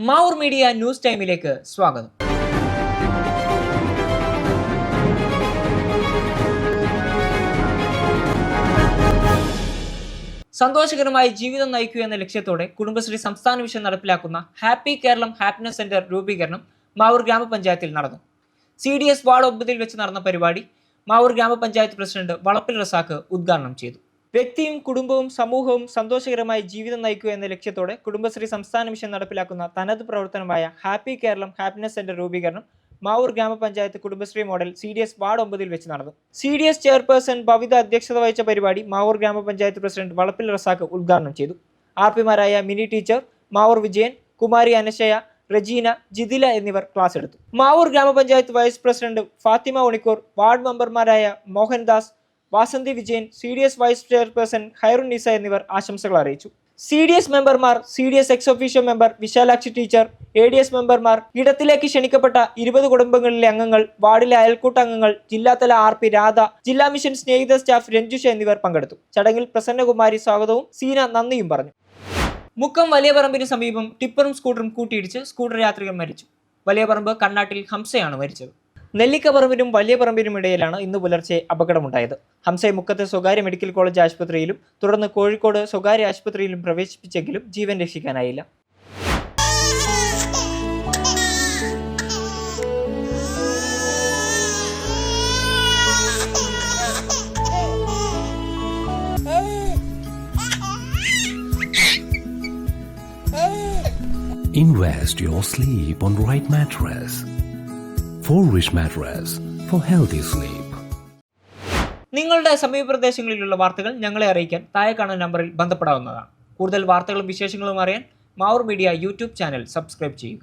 Mavoor media news ടൈമിലേക്ക് സ്വാഗതം. സന്തോഷകരമായി ജീവിതം നയിക്കുക എന്ന ലക്ഷ്യത്തോടെ കുടുംബശ്രീ സംസ്ഥാന മിഷൻ നടപ്പിലാക്കുന്ന ഹാപ്പി കേരളം ഹാപ്പിനെസ് സെന്റർ രൂപീകരണം മാവൂർ ഗ്രാമപഞ്ചായത്തിൽ നടന്നു. സി ഡി എസ് വാർഡ് ഒമ്പതിൽ വെച്ച് നടന്ന പരിപാടി മാവൂർ ഗ്രാമപഞ്ചായത്ത് പ്രസിഡന്റ് വളപ്പിൽ റസാക്ക് ഉദ്ഘാടനം ചെയ്തു. വ്യക്തിയും കുടുംബവും സമൂഹവും സന്തോഷകരമായി ജീവിതം നയിക്കുക എന്ന ലക്ഷ്യത്തോടെ കുടുംബശ്രീ സംസ്ഥാന മിഷൻ നടപ്പിലാക്കുന്ന തനത് പ്രവർത്തനമായ ഹാപ്പി കേരളം ഹാപ്പിനെസ് സെന്റർ രൂപീകരണം മാവൂർ ഗ്രാമപഞ്ചായത്ത് Kudumbashree model C D S ward ഒമ്പതിൽ വെച്ച് നടന്നു. C D S chairperson Bhavitha അധ്യക്ഷത വഹിച്ച പരിപാടി മാവൂർ ഗ്രാമപഞ്ചായത്ത് പ്രസിഡന്റ് വളപ്പിൽ റസാക്ക് ഉദ്ഘാടനം ചെയ്തു. ആർ പിമാരായ മിനി ടീച്ചർ മാവൂർ വിജയൻ കുമാരി അനശയ റജീന ജിതില എന്നിവർ ക്ലാസ് എടുത്തു. മാവൂർ ഗ്രാമപഞ്ചായത്ത് vice president Fathima Unikkoor ward മെമ്പർമാരായ Mohandas Vasanthi Vijayan C D S vice chairperson Hairun Nisa എന്നിവർ ആശംസകൾ അറിയിച്ചു. സി ഡി എസ് മെമ്പർമാർ C D S ex official member Vishalakshi teacher A D S മെമ്പർമാർ ഇടത്തിലേക്ക് ക്ഷണിക്കപ്പെട്ട ഇരുപത് കുടുംബങ്ങളിലെ അംഗങ്ങൾ വാർഡിലെ അയൽക്കൂട്ട അംഗങ്ങൾ ജില്ലാതല ആർ പി രാധ ജില്ലാ മിഷൻ സ്നേഹിത സ്റ്റാഫ് രഞ്ജുഷ എന്നിവർ പങ്കെടുത്തു. ചടങ്ങിൽ പ്രസന്നകുമാരി സ്വാഗതവും സീന നന്ദിയും പറഞ്ഞു. മുക്കം വലിയ പറമ്പിന് സമീപം ടിപ്പറും സ്കൂട്ടറും കൂട്ടിയിടിച്ച് സ്കൂട്ടർ യാത്രികർ മരിച്ചു. വലിയപറമ്പ് കണ്ണാട്ടിൽ ഹംസയാണ് മരിച്ചത്. നെല്ലിക്ക പറമ്പിനും വലിയ പറമ്പിനും ഇടയിലാണ് ഇന്ന് പുലർച്ചെ അപകടമുണ്ടായത് ഹംസയെ മുക്കത്തെ സ്വകാര്യ മെഡിക്കൽ കോളേജ് ആശുപത്രിയിലും തുടർന്ന് കോഴിക്കോട് സ്വകാര്യ ആശുപത്രിയിലും പ്രവേശിപ്പിച്ചെങ്കിലും ജീവൻ രക്ഷിക്കാനായില്ല Invest your sleep on right mattress. Four-wish mattress for healthy sleep. നിങ്ങളുടെ സമീപപ്രദേശങ്ങളിലുള്ള വാർത്തകൾ ഞങ്ങളെ അറിയിക്കാൻ താഴെ കാണുന്ന നമ്പറിൽ ബന്ധപ്പെടാവുന്നതാണ് കൂടുതൽ വാർത്തകളും വിശേഷങ്ങളും അറിയാൻ Mavoor media YouTube channel subscribe ചെയ്യുക